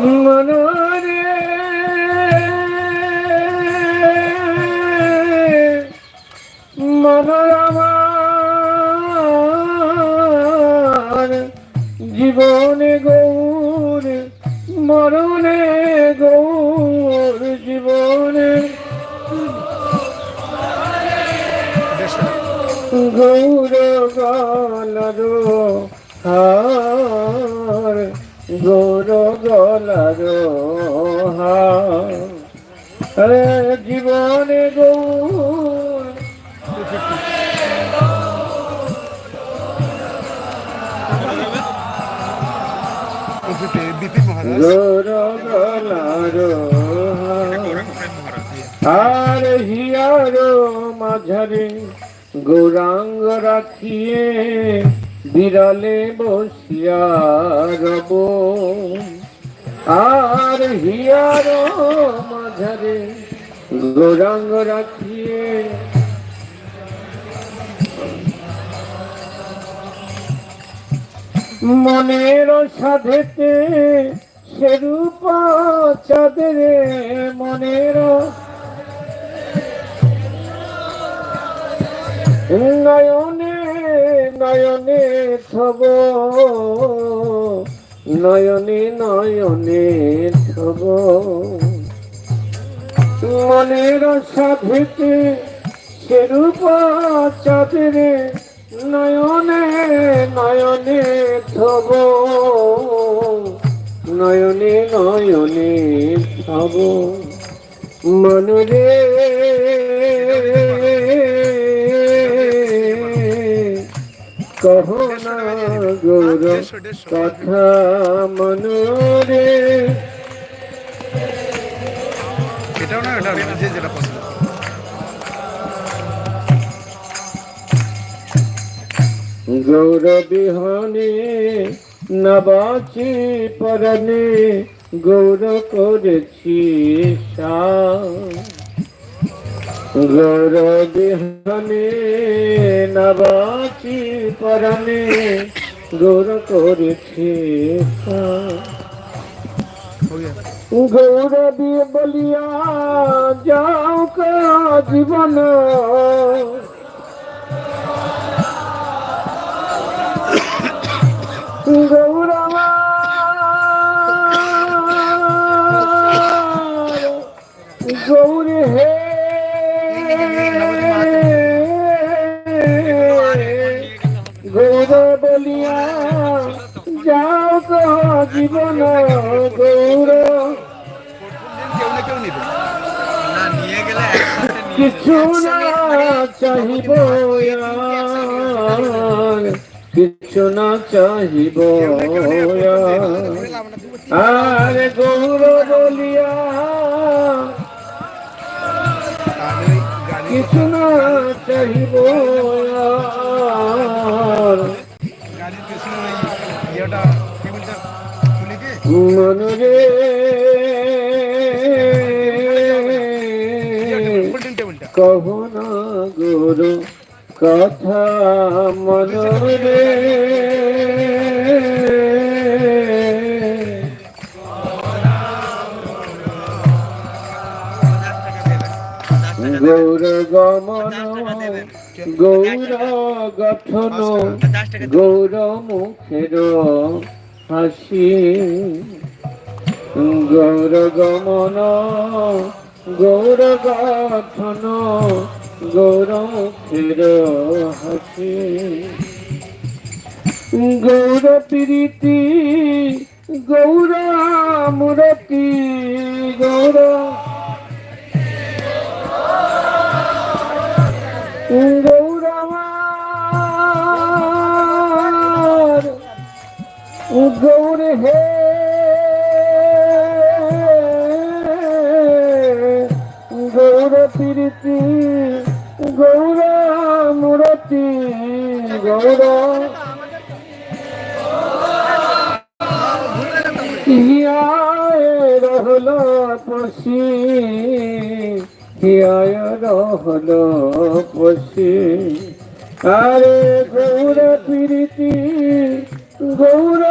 মনরে। মনোরমার জীবনে গৌর মরণে গৌর জীবনে। গৌর হার গৌর গলার জীবনে গলার আর হিয়ার মাঝারে গৌরাঙ্গ রাখিয়ে বিরলে বসিয়া রব আর হিয়ার মাঝারে গৌরাঙ্গ রাখিয়ে। মনের সাধেতে সেরূপ চাঁদের মনের নয়নে নয়নে থব। নয়নে নয়নে থব মনের সাধেতে সেরূপ চাঁদের নয়নে নয়নে থব নয়নে নয়নে থব মনরে কহ গৌর কথা মনরে এটাও না এটা গৌর বিহনে নবাচি পরনে গৌর করেছি গৌর বিহনে নবাচি পরনে গৌর করেছি। গৌর দিয়ে বলিয়া যাও জীবন। গৌরমা গৌর যাও তো জীবন গৌর। কিছু না চাহিব কিছু না চাহিব আর। গৌর বলিয়া, কিছু না চাহিব মনরে গোল্ডেন টেবিলটা না গুরু কথা মনরে। গৌর গমন গৌর গঠন গৌর মুখের হাসি গৌর গমন গৌর গঠন গৌর মুখের হাসি। গৌর প্রীতি গৌর মূরতি গৌর গৌরমার গৌর হে। গৌর প্রীতি গৌর মূরতি গৌর হিয়ায় রহল পশি রহল পশি আরে গৌর প্রীতি গৌর